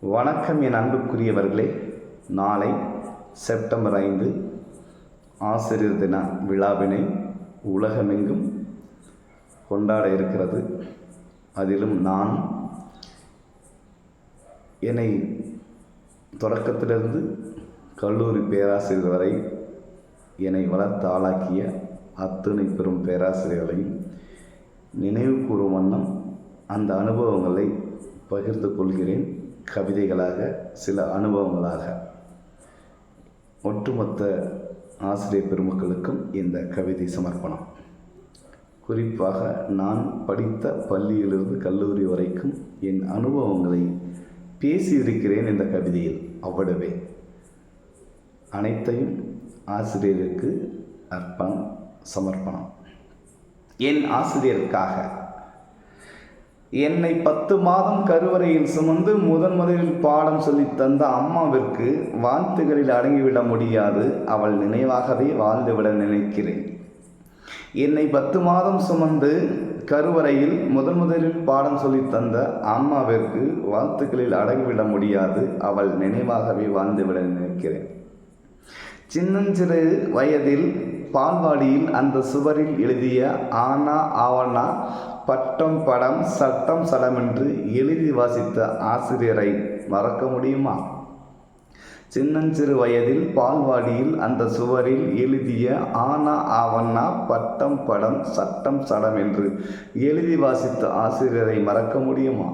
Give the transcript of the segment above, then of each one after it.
வணக்கம் என் அன்புக்குரியவர்களே. நாளை செப்டம்பர் ஐந்து ஆசிரியர் தின விழாவினை உலகமெங்கும் கொண்டாட இருக்கிறது. அதிலும் நான் என்னை தொடக்கத்திலிருந்து கல்லூரி பேராசிரியர் வரை என்னை வளர்த்து ஆளாக்கிய அத்துணை பெரும் பேராசிரியர்களையும் நினைவு கூறும் வண்ணம் அந்த அனுபவங்களை பகிர்ந்து கொள்கிறேன். கவிதைகளாக சில அனுபவங்களாக. ஒட்டுமொத்த ஆசிரியர் பெருமக்களுக்கும் இந்த கவிதை சமர்ப்பணம். குறிப்பாக நான் படித்த பள்ளியிலிருந்து கல்லூரி வரைக்கும் என் அனுபவங்களை பேசியிருக்கிறேன் இந்த கவிதையில் அவ்வளவே அனைத்தையும் ஆசிரியருக்கு அர்ப்பணம் சமர்ப்பணம். என் ஆசிரியருக்காக என்னை பத்து மாதம் கருவறையில் சுமந்து முதன் முதலில் பாடம் சொல்லி தந்த அம்மாவிற்கு வாழ்த்துகளில் அடங்கிவிட முடியாது. அவள் நினைவாகவே வாழ்ந்துவிட நினைக்கிறேன். என்னை பத்து மாதம் சுமந்து கருவறையில் முதன் முதலில் பாடம் சொல்லித் தந்த அம்மாவிற்கு வாழ்த்துக்களில் அடங்கிவிட முடியாது. அவள் நினைவாகவே வாழ்ந்துவிட நினைக்கிறேன். சின்னஞ்சிறு வயதில் பால்வாடியில் அந்த சுவரில் எழுதிய ஆனா ஆவணா பட்டம் படம் சட்டம் சடமென்று எழுதி வாசித்த ஆசிரியரை மறக்க முடியுமா? சின்னஞ்சிறு வயதில் பால்வாடியில் அந்த சுவரில் எழுதிய ஆனா ஆவண்ணா பட்டம் படம் சட்டம் சடம் என்று எழுதி வாசித்த ஆசிரியரை மறக்க முடியுமா?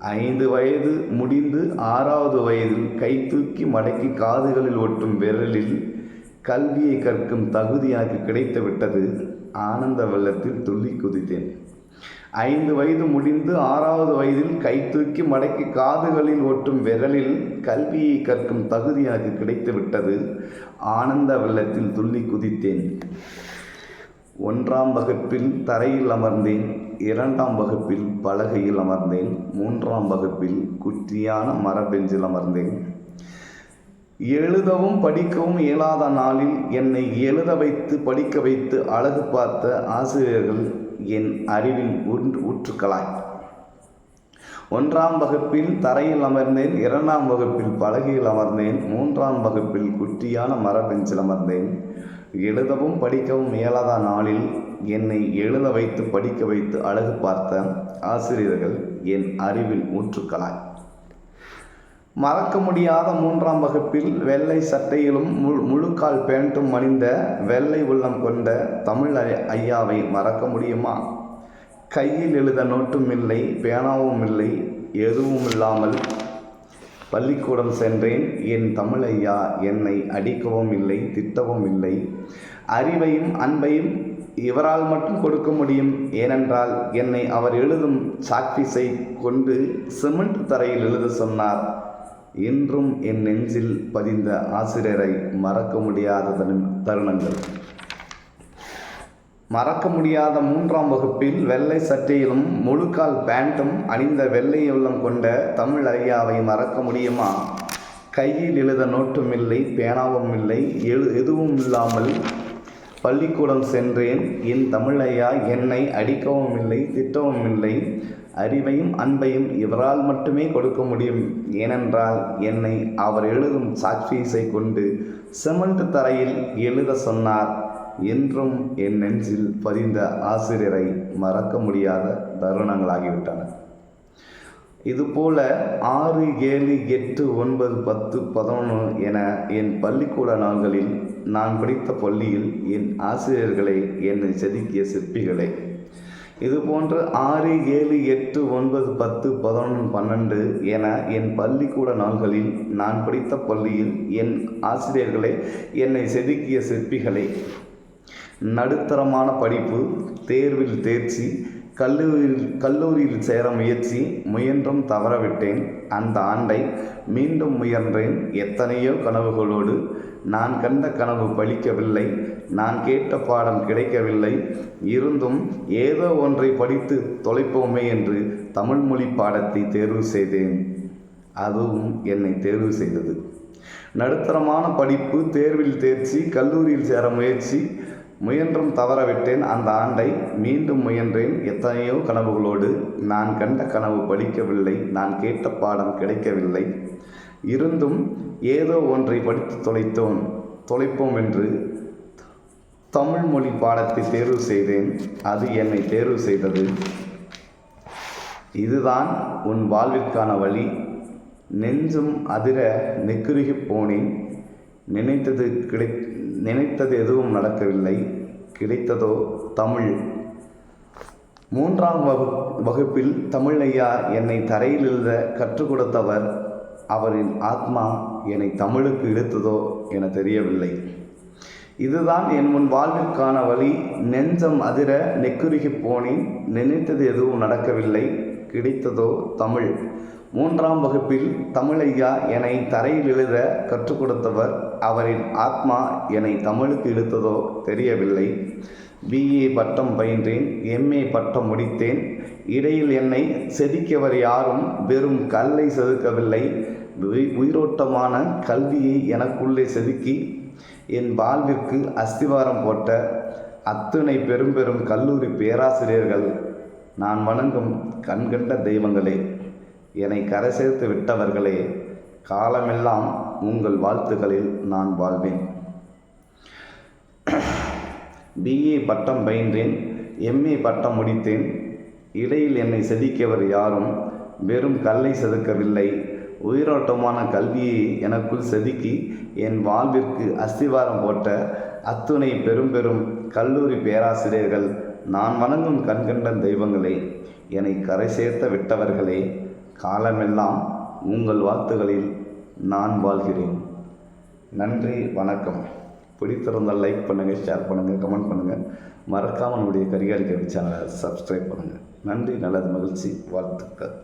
ஐந்து வயது முடிந்து ஆறாவது வயதில் கை தூக்கி மடக்கி காதுகளில் ஒட்டும் விரலில் கல்வியை கற்கும் தகுதி கிடைத்து விட்டது ஆனந்த வெள்ளத்தில் துள்ளி குதித்தேன். ஐந்து வயது முடிந்து ஆறாவது வயதில் கை தூக்கி மடக்கி காதுகளில் ஒட்டும் விரலில் கல்வியை கற்கும் தகுதியாக கிடைத்து விட்டது ஆனந்த வெள்ளத்தில் துள்ளி குதித்தேன். ஒன்றாம் வகுப்பில் தரையில் அமர்ந்தேன் இரண்டாம் வகுப்பில் பலகையில் அமர்ந்தேன் மூன்றாம் வகுப்பில் குற்றியான மரபெஞ்சில் அமர்ந்தேன். எழுதவும் படிக்கவும் இயலாத நாளில் என்னை எழுத வைத்து படிக்க வைத்து அழகு பார்த்த ஆசிரியர்கள் என் அறிவில் உன்று ஊற்றுக்களாய் ஒன்றாம் வகுப்பில் தரையில் அமர்ந்தேன் இரண்டாம் வகுப்பில் பலகையில் அமர்ந்தேன் மூன்றாம் வகுப்பில் குட்டியான மரபெஞ்சில் அமர்ந்தேன். எழுதவும் படிக்கவும் இயலாத நாளில் என்னை எழுத வைத்து படிக்க வைத்து அழகு பார்த்த ஆசிரியர்கள் என் அறிவில் ஊற்றுக்களாய் மறக்க முடியாத மூன்றாம் வகுப்பில் வெள்ளை சட்டையிலும் முழு முழுக்கால் பேண்ட்டும் அணிந்த வெள்ளை உள்ளம் கொண்ட தமிழ் ஐயாவை மறக்க முடியுமா? கையில் எழுத நோட்டும் இல்லை பேனாவும் இல்லை எதுவும் இல்லாமல் பள்ளிக்கூடம் சென்றேன். என் தமிழ் ஐயா என்னை அடிக்கவும் இல்லை திட்டவும் இல்லை. அறிவையும் அன்பையும் இவரால் மட்டும் கொடுக்க முடியும். ஏனென்றால் என்னை அவர் எழுதும் சாக்பீஸை கொண்டு சிமெண்ட் தரையில் எழுத சொன்னார். இன்றும் என் நெஞ்சில் பதிந்த ஆசிரியரை மறக்க முடியாத தருணங்கள். மறக்க முடியாத மூன்றாம் வகுப்பில் வெள்ளை சட்டையிலும் முழுக்கால் பேண்ட்டும் அணிந்த வெள்ளை உள்ளம் கொண்ட தமிழ் ஐயாவை மறக்க முடியுமா? கையில் எழுத நோட்டும் இல்லை பேனாவும் இல்லை எழு எதுவும் இல்லாமல் பள்ளிக்கூடம் சென்றேன். என் தமிழ் ஐயா என்னை அடிக்கவும் இல்லை திட்டவும் இல்லை. அறிவையும் அன்பையும் இவரால் மட்டுமே கொடுக்க முடியும். ஏனென்றால் என்னை அவர் எழுதும் சாக்பீஸை கொண்டு சிமெண்ட் தரையில் எழுத சொன்னார். என்றும் என் நெஞ்சில் பதிந்த ஆசிரியரை மறக்க முடியாத தருணங்களாகிவிட்டன. இதுபோல ஆறு ஏழு எட்டு ஒன்பது பத்து பதினொன்று என என் பள்ளிக்கூட நாள்களில் நான் படித்த பள்ளியில் என் ஆசிரியர்களை என்னை செதுக்கிய சிற்பிகளே. இது போன்று ஆறு ஏழு எட்டு ஒன்பது பத்து பதினொன்று பன்னெண்டு என என் பள்ளிக்கூட நாள்களில் நான் படித்த பள்ளியில் என் ஆசிரியர்களே என்னை செதுக்கிய சிற்பிகளை நடுத்தரமான படிப்பு தேர்வில் தேர்ச்சி கல்லூரியில் கல்லூரியில் சேர முயற்சி முயன்றும் தவறவிட்டேன். அந்த ஆண்டை மீண்டும் முயன்றேன் எத்தனையோ கனவுகளோடு நான் கண்ட கனவு பலிக்கவில்லை நான் கேட்ட பாடம் கிடைக்கவில்லை. இருந்தும் ஏதோ ஒன்றை படித்து தொலைப்போமே என்று தமிழ் மொழி பாடத்தை தேர்வு செய்தேன். அதுவும் என்னை தேர்வு செய்தது. நடுத்தரமான படிப்பு தேர்வில் தேர்ச்சி கல்லூரியில் சேர முயற்சி முயன்றும் தவறவிட்டேன் அந்த ஆண்டை மீண்டும் முயன்றேன். எத்தனையோ கனவுகளோடு நான் கண்ட கனவு பலிக்கவில்லை நான் கேட்ட பாடம் கிடைக்கவில்லை. இருந்தும் ஏதோ ஒன்றை படித்து தொலைத்தோம் தொலைப்போம் என்று தமிழ் மொழி பாடத்தை தேர்வு செய்தேன். அது என்னை தேர்வு செய்தது. இதுதான் உன் வாழ்விற்கான வழி. நெஞ்சும் அதிர நெக்குருகிப் போனேன். நினைத்தது கிடை நினைத்தது எதுவும் நடக்கவில்லை. கிடைத்ததோ தமிழ். மூன்றாம் வகு வகுப்பில் தமிழ் என்னை தரையில் எழுத கற்றுக் கொடுத்தவர் அவரின் ஆத்மா என்னை தமிழுக்கு இழுத்ததோ என தெரியவில்லை. இதுதான் என் முன் வாழ்விற்கான வழி. நெஞ்சம் அதிர நெக்குருகி போனேன். நினைத்தது எதுவும் நடக்கவில்லை. கிடைத்ததோ தமிழ். மூன்றாம் வகுப்பில் தமிழையா என்னை தரையில் எழுத கற்றுக் கொடுத்தவர் அவரின் ஆத்மா என்னை தமிழுக்கு இழுத்ததோ தெரியவில்லை. பிஏ பட்டம் பயின்றேன் எம்ஏ பட்டம் முடித்தேன். இடையில் என்னை செதுக்கியவர் யாரும் வெறும் கல்லை செதுக்கவில்லை. உயிரோட்டமான கல்வியை எனக்குள்ளே செதுக்கி என் வாழ்விற்கு அஸ்திவாரம் போட்ட அத்துணை பெரும் பெரும் கல்லூரி பேராசிரியர்கள் நான் வணங்கும் கண்கண்ட தெய்வங்களே என்னை கரை சேர்த்து விட்டவர்களே காலமெல்லாம் உங்கள் வாழ்த்துக்களில் நான் வாழ்வேன். பிஏ பட்டம் பயின்றேன் எம்ஏ பட்டம் முடித்தேன். இடையில் என்னை செதுக்கியவர் யாரும் வெறும் கல்லை செதுக்கவில்லை. உயிரோட்டமான கல்வியை எனக்குள் செதுக்கி என் வாழ்விற்கு அஸ்திவாரம் போட்ட அத்துணை பெரும் பெரும் கல்லூரி பேராசிரியர்கள் நான் வணங்கும் கண்கண்ட தெய்வங்களே என்னை கரை சேர்த்த விட்டவர்களே காலமெல்லாம் உங்கள் வாழ்த்துகளில் நான் வாழ்கிறேன். நன்றி வணக்கம். பிடித்திருந்தால் லைக் பண்ணுங்கள் ஷேர் பண்ணுங்கள் கமெண்ட் பண்ணுங்கள் மறக்காமல் நம்முடைய கரிகாரி கவி சேனலை சப்ஸ்கிரைப் பண்ணுங்கள் நன்றி நல்லது மகிழ்ச்சி வாழ்த்துக்கள்.